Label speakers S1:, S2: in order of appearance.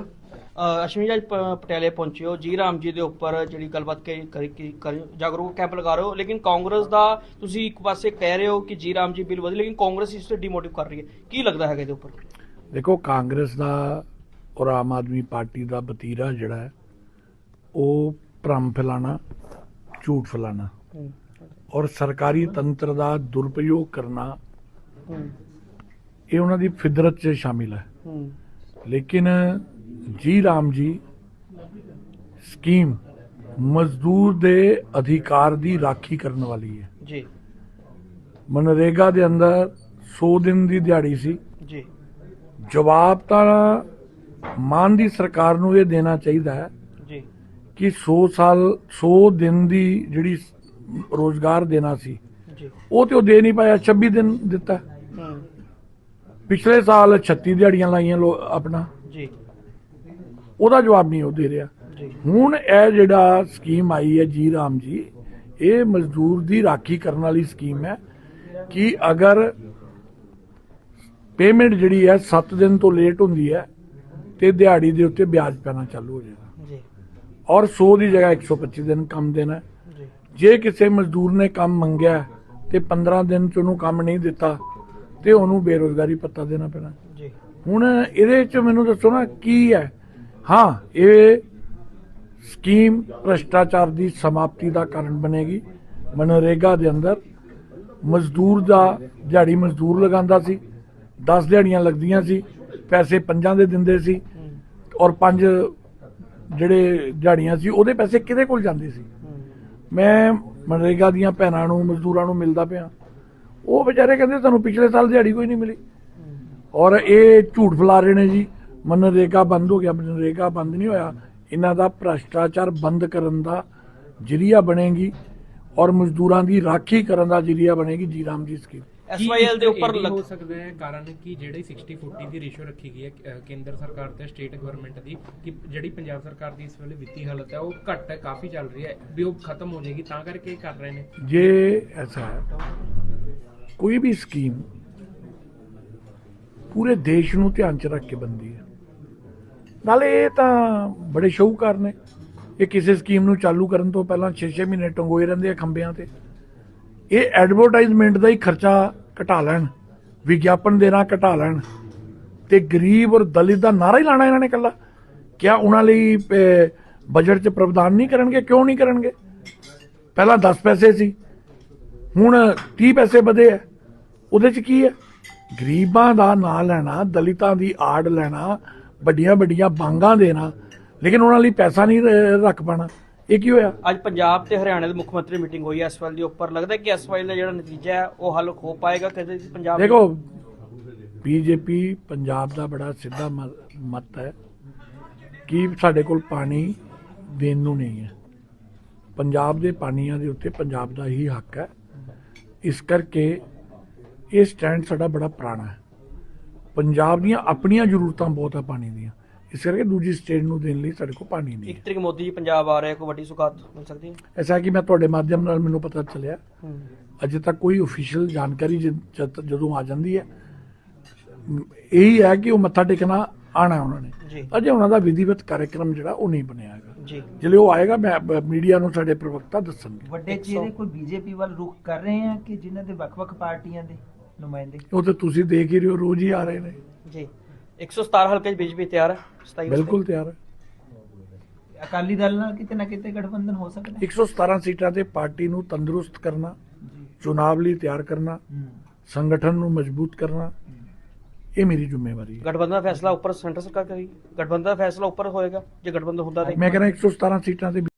S1: ਅ, ਅਸ਼ਵਨੀ ਜੀ ਅੱਜ ਪ- ਪਟਿਆਲੇ ਪਹੁੰਚੇ ਹੋ। ਜੀ ਰਾਮ ਜੀ ਦੇ ਉੱਪਰ ਜਿਹੜੀ ਗੱਲਬਾਤ ਕਰੀ ਕਰੀ- ਕੀ- ਕਰ ਜਾਗਰੂਕ ਕੈਂਪ ਲਗਾ ਰਹੇ ਹੋ। ਲੇਕਿਨ ਕਾਂਗਰਸ ਦਾ ਤੁਸੀਂ ਇੱਕ ਪਾਸੇ ਕਹਿ ਰਹੇ ਹੋ ਕਿ ਜੀ ਰਾਮ ਜੀ ਬਿੱਲ ਵਧੀ ਲੇਕਿਨ ਕਾਂਗਰਸ ਇਸ ਤੇ ਡਿਮੋਟਿਵ ਕਰ ਰਹੀ ਹੈ। ਕੀ ਲੱਗਦਾ ਹੈਗਾ ਇਹਦੇ ਉੱਪਰ?
S2: ਦੇਖੋ ਕਾਂਗਰਸ ਦਾ ਔਰ ਆਮ ਆਦਮੀ ਪਾਰਟੀ ਦਾ ਵਤੀਰਾ ਜਿਹੜਾ ਹੈ ਉਹ ਭ੍ਰਮ ਫੈਲਾਣਾ ਝੂਠ ਫੈਲਾਣਾ ਔਰ ਸਰਕਾਰੀ ਤੰਤਰ ਦਾ ਦੁਰਪਯੋਗ ਕਰਨਾ ਇਹ ਉਹਨਾਂ ਦੀ ਫਿਦਰਤ 'ਚ ਸ਼ਾਮਿਲ ਹੈ। ਲੇਕਿਨ ਜੀ ਰਾਮ ਜੀ ਸਕੀਮ ਮਜ਼ਦੂਰ ਦੇ ਅਧਿਕਾਰ ਦੀ ਰਾਖੀ ਕਰਨ ਵਾਲੀ ਹੈ।
S1: ਜੀ।
S2: ਮਨਰੇਗਾ ਦੇ ਅੰਦਰ 100 ਦਿਨ ਦੀ ਦਿਹਾੜੀ ਸੀ।
S1: ਜੀ।
S2: ਜਵਾਬ ਤਾਂ ਮਾਨ ਦੀ ਸਰਕਾਰ ਨੂੰ ਇਹ ਦੇਣਾ ਚਾਹੀਦਾ ਹੈ
S1: ਜੀ।
S2: ਕਿ 100 ਸਾਲ 100 ਦਿਨ ਦੀ ਜਿਹੜੀ ਰੋਜ਼ਗਾਰ ਦੇਣਾ ਸੀ
S1: ਜੀ।
S2: ਉਹ ਤੇ ਉਹ ਦੇ ਨਹੀਂ ਪਾਇਆ 26 ਦਿਨ ਦਿੱਤਾ। ਪਿਛਲੇ ਸਾਲ 36 ਦਿਹਾੜੀਆਂ ਲਾਈਆਂ ਲੋ ਆਪਣਾ।
S1: ਜੀ।
S2: ਉਹਦਾ ਜਵਾਬ ਨਹੀਂ ਉਹ ਦੇ ਰਿਹਾ। ਹੁਣ ਇਹ ਜਿਹੜਾ ਸਕੀਮ ਆਈ ਹੈ ਜੀ ਰਾਮ ਜੀ ਇਹ ਮਜ਼ਦੂਰ ਦੀ ਰਾਖੀ ਕਰਨ ਵਾਲੀ ਸਕੀਮ ਹੈ ਕਿ ਅਗਰ ਪੇਮੈਂਟ ਜਿਹੜੀ ਹੈ 7 ਦਿਨ ਤੋਂ ਲੇਟ ਹੁੰਦੀ ਹੈ ਤੇ ਦਿਹਾੜੀ ਦੇ ਉੱਤੇ ਵਿਆਜ ਪੈਣਾ ਚਾਲੂ ਹੋ ਜਾਏਗਾ।
S1: ਜੀ।
S2: ਔਰ 100 ਦੀ ਜਗ੍ਹਾ 125 ਦਿਨ ਕੰਮ ਦੇਣਾ।
S1: ਜੀ।
S2: ਜੇ ਕਿਸੇ ਮਜ਼ਦੂਰ ਨੇ ਕੰਮ ਮੰਗਿਆ ਤੇ 15 ਦਿਨ ਚ ਉਹਨੂੰ ਕੰਮ ਨਹੀਂ ਦਿੱਤਾ ਤੇ ਉਹਨੂੰ ਬੇਰੋਜ਼ਗਾਰੀ ਪੱਤਾ ਦੇਣਾ ਪੈਣਾ।
S1: ਜੀ।
S2: ਹੁਣ ਇਹਦੇ ਚ ਮੈਨੂੰ ਦੱਸੋ ਨਾ ਕੀ ਹੈ? ਹਾਂ, ਇਹ ਸਕੀਮ ਭ੍ਰਸ਼ਟਾਚਾਰ ਦੀ ਸਮਾਪਤੀ ਦਾ ਕਾਰਨ ਬਣੇਗੀ। ਮਨਰੇਗਾ ਦੇ ਅੰਦਰ ਮਜ਼ਦੂਰ ਦਾ ਦਿਹਾੜੀ ਮਜ਼ਦੂਰ ਲਗਾਉਂਦਾ ਸੀ 10 ਦਿਹਾੜੀਆਂ ਲੱਗਦੀਆਂ ਸੀ, ਪੈਸੇ ਪੰਜਾਂ ਦੇ ਦਿੰਦੇ ਸੀ ਔਰ ਪੰਜ ਜਿਹੜੇ ਦਿਹਾੜੀਆਂ ਸੀ, ਉਹਦੇ ਪੈਸੇ ਕਿਹਦੇ ਕੋਲ ਜਾਂਦੇ ਸੀ? ਮੈਂ ਮਨਰੇਗਾ ਦੀਆਂ ਭੈਣਾਂ ਨੂੰ, ਮਜ਼ਦੂਰਾਂ ਨੂੰ ਮਿਲਦਾ ਪਿਆ। ਉਹ ਵਿਚਾਰੇ ਕਹਿੰਦੇ, ਤੁਹਾਨੂੰ ਪਿਛਲੇ ਸਾਲ ਦਿਹਾੜੀ ਕੋਈ ਨਹੀਂ ਮਿਲੀ। ਔਰ ਇਹ ਝੂਠ ਫੈਲਾ ਰਹੇ ਨੇ ਜੀ। ਮਨਰੇਗਾ ਬੰਦ ਹੋ ਗਿਆ ਮਨਰੇਗਾ ਬੰਦ ਨਹੀਂ ਹੋਇਆ। ਇਹਨਾਂ ਦਾ ਭ੍ਰਸ਼ਟਾਚਾਰ ਬੰਦ ਕਰਨ ਦਾ ਜਰੀਆ ਬਣੇਗੀ ਔਰ ਮਜ਼ਦੂਰਾਂ ਦੀ ਰਾਖੀ ਕਰਨ ਦਾ ਜਰੀਆ ਬਣੇਗੀ ਜੀ ਰਾਮ ਜੀ ਸਕੀਮ
S1: ਐਸਵਾਈਐਲ ਦੇ ਉੱਪਰ ਲੱਗ
S3: ਹੋ ਸਕਦਾ ਹੈ? ਕਾਰਨ ਕਿ? ਜਿਹੜੀ 60 40 ਦੀ ਰੇਸ਼ੋ ਰੱਖੀ ਗਈ ਹੈ ਕੇਂਦਰ ਸਰਕਾਰ ਤੇ ਸਟੇਟ ਗਵਰਨਮੈਂਟ ਦੀ ਕਿ ਜਿਹੜੀ ਪੰਜਾਬ ਸਰਕਾਰ ਦੀ ਇਸ ਵੇਲੇ ਵਿੱਤੀ ਹਾਲਤ ਹੈ ਉਹ ਘੱਟ ਹੈ ਕਾਫੀ ਚੱਲ ਰਹੀ ਹੈ ਵੀ ਉਹ ਖਤਮ ਹੋ ਜਾਏਗੀ ਤਾਂ ਕਰਕੇ ਇਹ ਕਰ ਰਹੇ ਨੇ।
S2: ਜੇ ਐਸਾ ਹੈ ਕੋਈ ਵੀ ਸਕੀਮ ਪੂਰੇ ਦੇਸ਼ ਨੂੰ ਧਿਆਨ ਚ ਰੱਖ ਕੇ ਬੰਦੀ ਹੈ। ਨਾਲੇ ਇਹ ਤਾਂ ਬੜੇ ਸ਼ਾਹੂਕਾਰ ਨੇ। ਇਹ ਕਿਸੇ ਸਕੀਮ ਨੂੰ ਚਾਲੂ ਕਰਨ ਤੋਂ ਪਹਿਲਾਂ 6-6 ਮਹੀਨੇ ਟੰਗੋਏ ਰਹਿੰਦੇ ਆ ਖੰਬਿਆਂ ਤੇ। ਇਹ ਐਡਵਰਟਾਈਜ਼ਮੈਂਟ ਦਾ ਹੀ ਖਰਚਾ ਘਟਾ ਲੈਣ, ਵਿਗਿਆਪਨ ਦੇਣਾ ਘਟਾ ਲੈਣ। ਤੇ ਗਰੀਬ ਔਰ ਦਲਿਤ ਦਾ ਨਾਰਾ ਹੀ ਲਾਣਾ ਇਹਨਾਂ ਨੇ ਕੱਲਾ ਕਿਆ ਉਹਨਾਂ ਲਈ ਬਜਟ 'ਚ ਪ੍ਰਵਧਾਨ ਨਹੀਂ ਕਰਨਗੇ, ਕਿਉਂ ਨਹੀਂ ਕਰਨਗੇ? ਪਹਿਲਾਂ 10 ਪੈਸੇ ਸੀ, ਹੁਣ 30 ਪੈਸੇ ਵਧੇ ਆ। ਉਹਦੇ 'ਚ ਕੀ ਹੈ ਗਰੀਬਾਂ ਦਾ ਨਾਂ ਲੈਣਾ, ਦਲਿਤਾਂ ਦੀ ਆੜ ਲੈਣਾ ਵੱਡੀਆਂ ਵੱਡੀਆਂ ਬਾਂਗਾਂ ਦੇਣਾ ਲੇਕਿਨ ਉਹਨਾਂ ਲਈ ਪੈਸਾ ਨਹੀਂ ਰ- ਰੱਖ ਪਾਣਾ। ਇਹ ਕੀ ਹੋਇਆ?
S1: ਅੱਜ ਪੰਜਾਬ ਤੇ ਹਰਿਆਣਾ ਦੇ ਮੁੱਖ ਮੰਤਰੀ ਮੀਟਿੰਗ ਹੋਈ ਐਸਵਾਈਐਲ ਦੇ ਉੱਪਰ। ਲੱਗਦਾ ਕਿ ਐਸਵਾਈਐਲ ਦਾ ਜਿਹੜਾ ਨਤੀਜਾ ਹੈ ਉਹ ਹੱਲ ਹੋ ਪਾਏਗਾ ਕਦੇ ਪੰਜਾਬ
S2: ਦੇਖੋ ਬੀਜੇਪੀ ਪੰਜਾਬ ਦਾ ਬੜਾ ਸਿੱਧਾ ਮ- ਮਤ ਹੈ ਕਿ ਸਾਡੇ ਕੋਲ ਪਾਣੀ ਦੇਣ ਨੂੰ ਨਹੀਂ ਹੈ। ਪੰਜਾਬ ਦੇ ਪਾਣੀਆਂ ਦੇ ਉੱਤੇ ਪੰਜਾਬ ਦਾ ਹੀ ਹੱਕ ਹੈ। ਇਸ ਕਰਕੇ ਇਹ ਸਟੈਂਡ ਸਾਡਾ ਬੜਾ ਪੁਰਾਣਾ ਹੈ। ਪੰਜਾਬ ਦੀਆਂ ਆਪਣੀਆਂ ਜ਼ਰੂਰਤਾਂ ਬਹੁਤ ਆ ਪਾਣੀ ਦੀਆਂ। ਇਸ ਕਰਕੇ ਦੂਜੀ ਸਟੇਟ ਨੂੰ ਦੇਣ ਲਈ ਸਾਡੇ ਕੋਲ ਪਾਣੀ ਨਹੀਂ
S1: ਇੱਕ ਤਰੀਕ ਮੋਦੀ ਜੀ ਪੰਜਾਬ ਆ ਰਹੇ ਕੋਈ ਵੱਡੀ ਸੁਗਾਤ ਮਿਲ ਸਕਦੀ ਹੈ?
S2: ਐਸਾ ਕਿ ਮੈਂ ਤੁਹਾਡੇ ਮਾਧਿਅਮ ਨਾਲ ਮੈਨੂੰ ਪਤਾ ਚੱਲਿਆ। ਅਜੇ ਤੱਕ ਕੋਈ ਅਫੀਸ਼ੀਅਲ ਜਾਣਕਾਰੀ ਜਦ- ਆ ਜਾਂਦੀ ਹੈ। ਇਹੀ ਹੈ ਕਿ ਉਹ ਮੱਥਾ ਟੇਕਣਾ ਆਣਾ ਉਹਨਾਂ ਨੇ। ਅਜੇ ਉਹਨਾਂ ਦਾ ਵਿਧੀਵਤ ਕਾਰਜਕ੍ਰਮ ਜਿਹੜਾ ਉਹ ਨਹੀਂ ਬਣਿਆ ਹੈਗਾ।
S1: ਜੀ।
S2: ਜਦੋਂ ਉਹ ਆਏਗਾ ਮੈਂ ਮੀਡੀਆ ਨੂੰ ਸਾਡੇ ਪ੍ਰਵਕਤਾ ਦੱਸਣਗੇ।
S4: ਵੱਡੇ ਚਿਹਰੇ ਕੋਈ ਬੀਜੇਪੀ ਵੱਲ ਰੁਖ ਕਰ ਰਹੇ ਆ ਕਿ ਜਿਨ੍ਹਾਂ ਦੇ ਵੱਖ-ਵੱਖ ਪਾਰਟੀਆਂ ਦੇ? ਨੁਮਾਇੰਦੇ।
S2: ਉਹ ਤਾਂ ਤੁਸੀਂ ਦੇਖ ਹੀ ਰਹੇ ਹੋ ਰੋਜ਼ ਹੀ ਆ ਰਹੇ ਨੇ।
S1: ਜੀ। 117 ਹਲਕੇ ਚ ਬੀਜੇਪੀ ਤਿਆਰ ਹੈ 27
S2: ਬਿਲਕੁਲ ਤਿਆਰ ਹੈ।
S4: ਅਕਾਲੀ ਦਲ ਨਾਲ ਕਿਤੇ ਨਾ ਕਿਤੇ ਗਠਬੰਧਨ ਹੋ ਸਕਦਾ ਹੈ।
S2: 117 ਸੀਟਾਂ ਤੇ ਪਾਰਟੀ ਨੂੰ ਤੰਦਰੁਸਤ ਕਰਨਾ ਚੁਣਾਵ ਲਈ ਤਿਆਰ ਕਰਨਾ। ਸੰਗਠਨ ਨੂੰ ਮਜ਼ਬੂਤ ਕਰਨਾ ਇਹ ਮੇਰੀ ਜ਼ਿੰਮੇਵਾਰੀ ਹੈ।
S1: ਗਠਬੰਧਨ ਦਾ ਫੈਸਲਾ ਉੱਪਰ ਸੈਂਟਰ ਸਰਕਾਰ ਕਰੇਗੀ। ਗਠਬੰਧਨ ਦਾ ਫੈਸਲਾ ਉੱਪਰ ਹੋਏਗਾ ਜੇ ਗਠਬੰਧਨ ਹੁੰਦਾ ਤਾਂ
S2: ਮੈਂ ਕਹਿੰਦਾ 117 ਸੀਟਾਂ ਤੇ